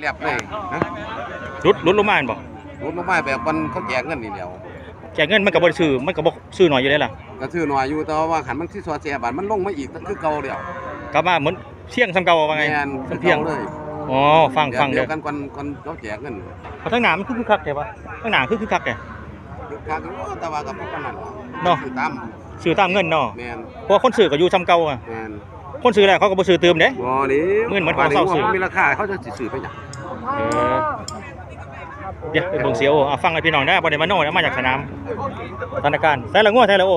เรียบเลยนะรุดรุดลงมาอันบ่รถลงมาแบบมันเขาแจกเงินนี่เดียวแจกเงินมันก็บ่ได้ซื้อมันก็บ่ซื้อน้อยอยู่ได้ล่ะก็ถือหน่อยอยู่แต่ว่าขันมันที่ซอเสียบาทมันลงมาอีกคือเก่าเดียวกลับมาเหมือนเที่ยงซ้ำเก่าว่าไงแม่นมันเที่ยงเลยอ๋อฟังฟังเดีเด้ยอวกันก่อนก่อนเขาแจกเงินเพราะทั้งหนามันคือคึกคักแต่ว่าทั้งหนาคือคึกคักแต่คือคักอยู่แต่ว่ากับพวกกันนั่นเนาะคือตามซื้อตามเงินเนาะแม่นเพราะว่าคนซื้อก็อยู่ซ้ำเก่าอะแม่นคนซื้อแล้วเขาก็บ่ซื้อเติมเด้บ่นี่เงินเหมือนของเศร้าซื้อมันมีราคาเขาจะสิซื้อไปหยัง เออเดี๋ยวไปเบิ่งเสียโออะฟังให้พี่น้องได้บ่ได้มาโน่นะมาจากสนามสถานการณ์ใส่ละงัวใส่ละโอ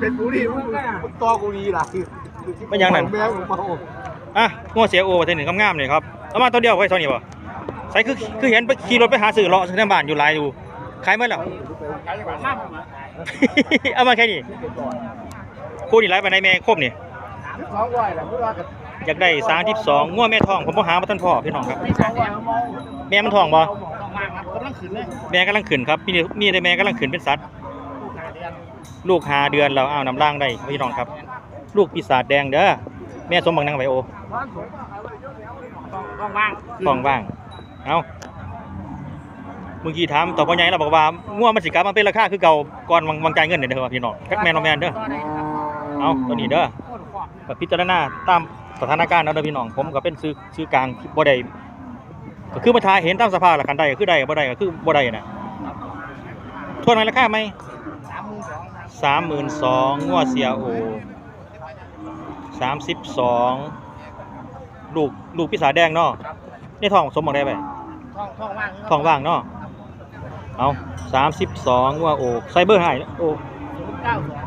เป็นผู้ดีตัวกูดีล่ะเป็นหยังนั่นแม่ผมเมาอะงัวเสียโอประเทศหนึ่งงามๆนี่ครับเอามาตัวเดียวไว้เท่านี้บ่ใส่คือคือเห็นไปขี่รถไปหาซื้อเลาะในบ้านอยู่หลายอยู่ขายหมดแล้วเอามาแค่นี้คู่นี่หลายปานใดแม่ครบนี่สองร้อยแหละเพื่อว่ากัน อยากได้32งัวแม่ทองผมบ่หาบ่ทันพ่อพี่น้องครับ แม่มันทองบ่แม่กำลังขึ้นครับมีมีแต่แม่กำลังขึ้นเป็นสัตว์ลูกหาเดือนเราเอานำร่างได้พี่น้องครับ ลูกปีศาจแดงเด้อแม่สมบังนางไวโอต้องว่างต้องว่างเอาเมื่อกี้ถามต่อพ่อใหญ่เราบอกว่าง่วมันสิกลับมาเป็นราคาคือเก่าก่อนวางวางจ่ายเงินเด้อพี่น้องกักแม่นบ่แม่นเด้อเอาตัวนี้เด้อก็พิจารณาตาม สถานการณ์เอาเด้อพี่น้องผมก็เป็นซื้อซื้อกลางบ่ได้ก็คือมาทายเห็นตามสภาพละกันได้ก็คือได้บ่ได้ก็คือบ่ได้นะทวนไหมราคาไหมสามหมื่นสองสามหมื่นสองงัวเสียโอสามสิบสองลูกลูกพิศาจแดงเนาะนี่ทองสมบังได้ไปท้องท้องว่างทองว่างเนาะเอาสามสิบสองงัวโอไซเบอร์ให้โอศูนย์เก้าสอง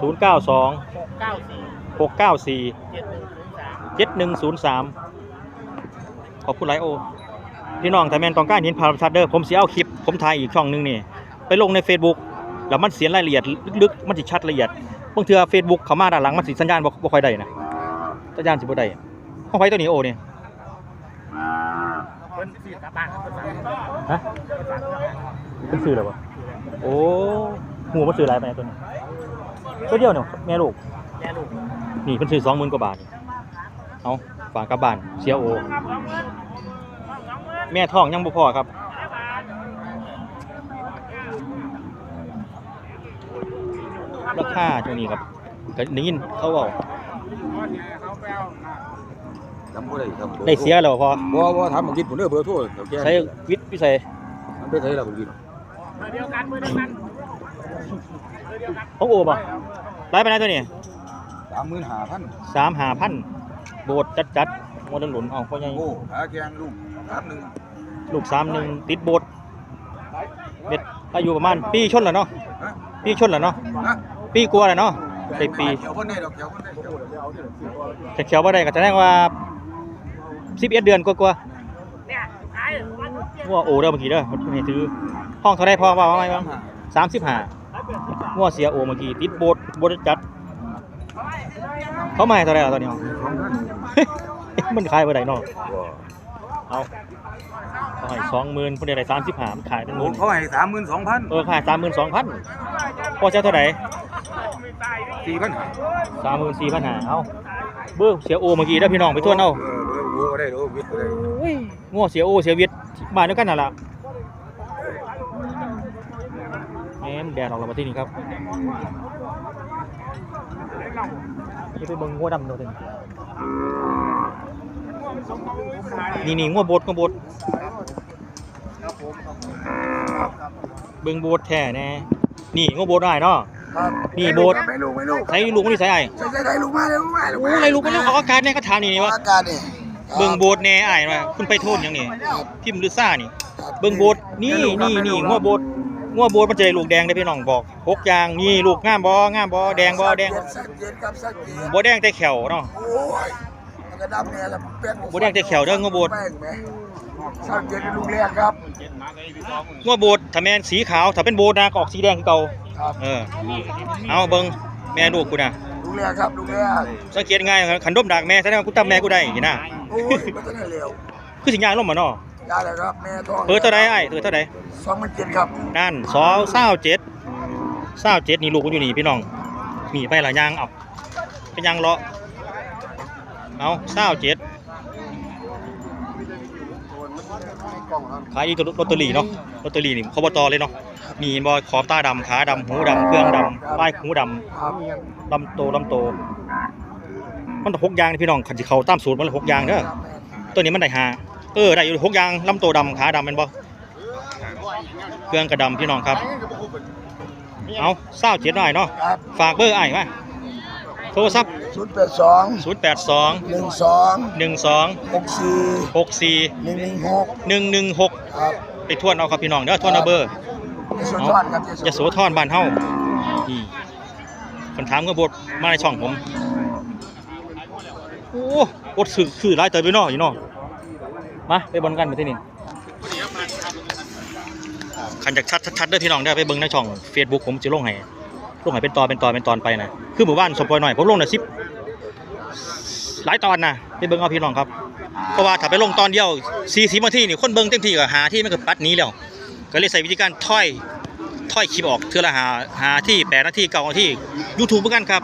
ศูนย์เก้าสองหกเก้าสี่หกเก้าสี่เจ็ดหนึ่งศูนย์สาม เจ็ดหนึ่งศูนย์สามขอบคุณไลายโอ พี่น้องถ้าแมนต้องการเห็นภาพชัดเด้อผมเสิเอาคลิป ผมถ่ายอีกช่องหนึงนี่ไปลงใน Facebook แล้วมันเสียรายละเอียดลึกๆ มันสิชัดละเอียดบางเทื่อ Facebook เขามาด้านหลังมันสิสัญญาณบ่บ่ค่อยได้นะสัญญาณสิบ่ได้ห้องไฟตัวนี้โอเนี่ยฮะเป็นซื้อแล้วบ่โอ้หูมันซื้อหลายไปตัวนี้ตัวเดียวเนี่ยแม่ลูกแม่ลูกนี่เพิ่นซื้อ20,000กว่าบาทนี่ เอาฝากกลับบ้านเสียโอ แม่ท้องยังบ่พอครับ ราคาตัวนี้ครับก็ได้ยินเขาบอกจำบ่ได้ครับได้เสียแล้วบ่พอบ่บ่ถามบังกินผมเด้อเบอร์โทรเดี๋ยวแกใช้วิทย์วิสัยมันไปใช้แล้วบังกินเบอร์เดียวกันเบอร์เดียวกันเบอร์เดียวกันของโอบ่ไล่ไปไหนตัวนี้35,000สามหาพัน โบดจัดจัดโมเดลหลุนเอาพ่อใหญ่โอ้หาแกงลูกถามหนึงลูกสามหนึ่งติดโบดเม็ดอายุประมาณปีชนแล้วเนาะฮะปีชนแล้วเนาะฮะปีกลัวแล้วเนาะได้ปีเขียวเพิ่นได้ดอกเขียวเพิ่นได้เขียวแต่เขียวบ่ได้ก็แสดงว่าสิบเอ็ดเดือนกว่าเนี่ยขายวันเดียวๆว่าโอเด้อเมื่อกี้เด้อเพิ่นให้ซื้อห้องเท่าไรพอว่าว่าไงบ้างสามสิบห้างัวเสียโอเมื่อกี้ติดโบดโบดจัด เขามาให้เท่าไรล่ะตอนนี้ มันขายไปไหนเนาะบ่เอาเขาให้สองหมื่นคนเดียวได้สามสิบห้ามันขายเป็นหผมื่มนเขาให้32,000เออขายสามหมื่นสองพันพอจะเท่าไหร่4,000สามหมื่นสี่พันหาเอาเบอร์เสียโอเมื่อกี้ได้อพี่น้องไปทวนเอาเออเบอร์บ่ได้ดอกวิทย์บ่ได้ง้อเสียโอเสียเวียดบ้านเดียวกันน่ะล่ะแหมแดดออกแล้วมาที่นี่ครับ นี่ไปเบิ่งงัวดำตัวหนึงนี่นี่งัวบดงัวบดเบิ่งโบดแท้แน่นี่งัวโบดได้เนาะครับนี่โบสถ์ไม่ลูกไม่ลูกใช้ลูกมันนี่ใส่ไอ้ใช่ๆได้ลูกมาได้ลูกมาลูกโอ้มาไรลูกมันแล้วออกอากาศเนี่ยก็ถามนี่นี่วะอากาศนี่เบิ่งโบดแน่ไอ้ายว่าคุณไปโทษหยังนี่พิมพ์ลือซ่านี่ เบิ่งโบดนี่นี่นี่งัวโบด งัวโบดมันจะได้ลูกแดงได้พี่น้องบอกหกอย่างนี่ลูกงามบ่งามบ่แดงบ่แดงสักเย็นครับสักเย็นบ่แดงแต่แขวเนาะโอ้ยมันก็ดำเนี่ยแหละแป้งบ่แดงแต่แขวเด้องัวโบดแป้งไหมสักเย็นเป็นลูกแรกครับงัวโบดถ้าแม่นสีขาวถ้าเป็นโบดนะก็ออกสีแดงคือเก่าครับเออเอาเบิ่งแม่ลูกกูน่ะลูกแรกครับลูกแรกสังเกตง่ายขันดมดักแม่แสดงว่ากูตามแม่กูได้นี่นะโอ้ยมันจะได้เร็วคือสิยางลงมาเนาะ ได้เลยครับแม่ท้องเปิดเท่าใดไอ้เปิดเท่าใดสองหมื่นเจ็ดครับนั่นสองเศร้าเจ็ดเศร้าเจ็ดนี่ลูกมันอยู่นี่พี่น้องนี่ไปหลายยางเอาเป็นยางเลาะเอาเศร้าเจ็ดขายอีกตัวลอตเตอรี่เนาะลอตเตอรี่นี่คอบตเลยเนาะนี่บอยขอบตาดำขาดำหูดำเครื่องดำป้ายหูดำครับลำโตลำโต มันหกอยางนี่พี่น้องขันสิเขาตามสูตรมันหกอยางเด้อตัวนี้มันได้หา เออได้อยู่หกอยางลำโตดำขาดำเป็นบ่เครื่องกระดำพี่น้องครับ เอาเศร้าเจ็ดหน่อยเนาะครับ ฝากเบอร์ไอ้ายมาโทรศัพท์ศูนย์แปดสอง0 8 2หนึ่งสอง1 2หกสี่6 4หนึ่งหนึ่งหก1 1 6ครับไปทวนเอาครับพี่น้องเด้อทวนเอาเบอร์ ยโสธรครับยโสธรบ้านเฮานี่คนถามก็บทมาในช่องผม โอ้อดสื่อคือหลายเติบอยู่เนาะอยู่เนาะ มาไปบนกันไปที่นี่ขันจากชัดชัดเด้อพี่น้องเด้ไปเบิ่งในช่อง Facebook ผมจะลงให้ลงให้เป็นตอนเป็นตอนเป็นตอนไปนะคือหมู่บ้านสมปอยหน่อยผมลงน่ะ10หลายตอนนะไปเบิ่งเอาพี่น้องครับเพราะว่าถ้าไปลงตอนเดียว40นาทีนี่คนเบิ่งเต็มที่ก็หาที่มันก็ปัดนี้แล้วก็เลยใส่วิธีการถ้อยถ้อยคลิปออกเทือละหาหาที่แปดนาทีเก้านาทียูทูบเหมือนกันครับ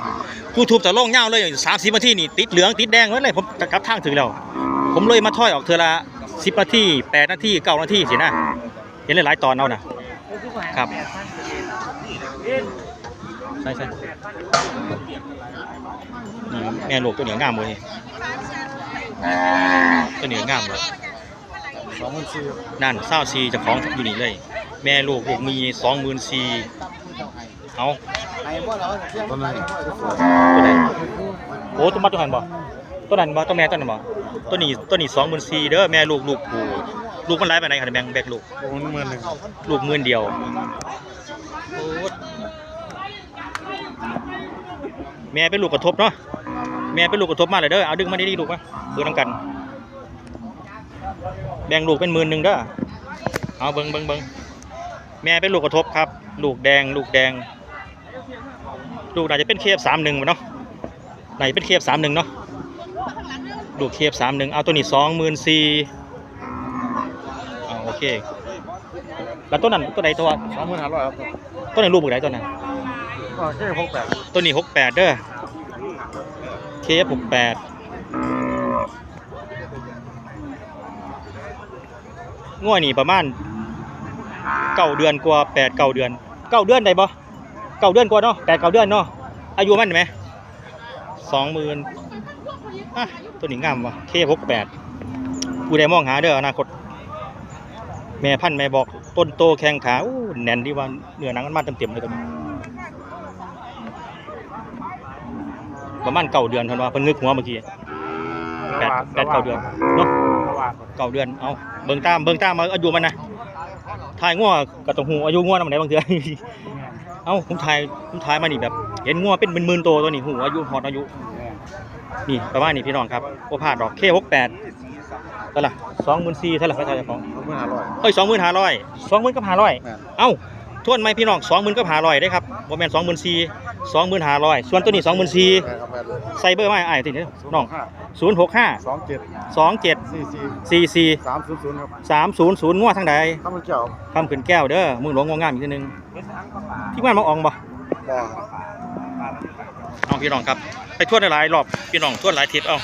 ยูทูบแต่ลงยาวเลยสามสิบนาทีนี่ติดเหลืองติดแดงไว้เลยผมกลับทางถึงแล้ว ผมเลยมาถ้อยออกเทื่อละสิบนาทีแปดนาทีเก้านาทีสินะเห็นหลายๆตอนเอานะครับใช่ใช่แม่ลูกตัวเหนียวงามเลยตัวเหนียวงามเลยสองหมื่นสี่นั่นเศร้าซีจะของอยู่นี่เลย แม่ลูกลูกมีสองหมื่นสี่เอาไอ้บ่เราเที่ยงตอนนั้นตัวไหนโอ้ตัวมัดตัวหันบ่ ตัวนั้นบ่ตัวแม่ตัวนั้นบ่ตัวนี้ตัวนี้สองหมื่นสี่เด้อแม่ลูกลูกผูลูกมันไล่ไปไหนคันแบงแบกลูกโอนหมื่นหนึ่งลูกหมื่นเดียวโอ้แม่เป็นลูกกระทบเนาะแม่เป็นลูกกระทบมากเลยเด้อเอาดึงมาดีๆลูกมาเบิ่งนำกัน แบ่งลูกเป็นหมื่นหนึ่งเด้อเอาเบิ่งเบิ่งเบิ่งแม่เป็นลูกกระทบครับ ลูกแดง ลูกแดง ลูกน่าจะเป็นเคฟสามหนึ่งเนาะน่าจะเป็นเคฟสามหนึ่งเนาะ ลูกเคฟสามหนึ่งเอาตัวนี้สองหมื่นสี่เอาโอเค แล้วตัวนั้นตัวไหนตัวสองหมื่นห้าร้อยครับตัวไหนลูกบุกไหนตัวนั้นก็แค่หกแปดตัวนี้หกแปดเด้อเคฟหกแปดง่วยนี่ประมาณเก้าเดือนกว่าแปดเก้าเดือนเก้าเดือนได้ปะเก้าเดือนกว่าเนาะแปดเก้าเดือนเนาะอายุมันไหมสองหมื่น อะตัวนี้งามวะเคหกแปดผู้ใดมองหาเด้ออนาคต แม่พันธุ์แม่บอกต้นโตแข้งขาอู้แน่นดีว่าเนื้อหนังมันมาเต็มๆเลยตัวนี้ประมาณเก้าเดือนเท่านั้นว่าเพิ่นงึกหัวเมื่อกี้แปดแปดเก้าเดือนเนาะเก้าเดือนเอาเบิ่งตามเบิ่งตามมาอายุมันนะถ่ายงัวกับตรงหูอายุงัวนำไหนบางเทื่อเอ้าผมถ่ายผมถ่ายมานี่แบบ เห็นงัวเป็นหมื่นๆตัวตัวนี้หูอายุฮอดอายุ นี่ประมาณนี้พี่น้องครับบ่พลาดดอก K68 เท่าไหร่24,000เท่าไหร่ครับเจ้าของสองหมื่นห้าร้อยเอ้ย25,000 20,000กับ500แม่นเอ้าทวนไหมพี่น้อง20,000กับ500ได้ครับบ่แม่น24,000 25,000ส่วนตัวนี้24,000แม่นครับแม่นเลยไซเบอร์มาไอ้ายติดน้องห้าศูนย์หกห้าสองเจ็ดสองเจ็ดสี่สี่สี่สี่สามศูนย์ศูนย์ครับสามศูนย์ศูนย์งวดทางใดข้าวมันเจ้าคำขืนแก้วเด้อมึงหลวงงงามอีกทีหนึงที่บ้านมาอองบ่บ่ เอาพี่น้องครับ ไปทั่วนหลายรอบพี่น้องทั่วหลายทิศเอา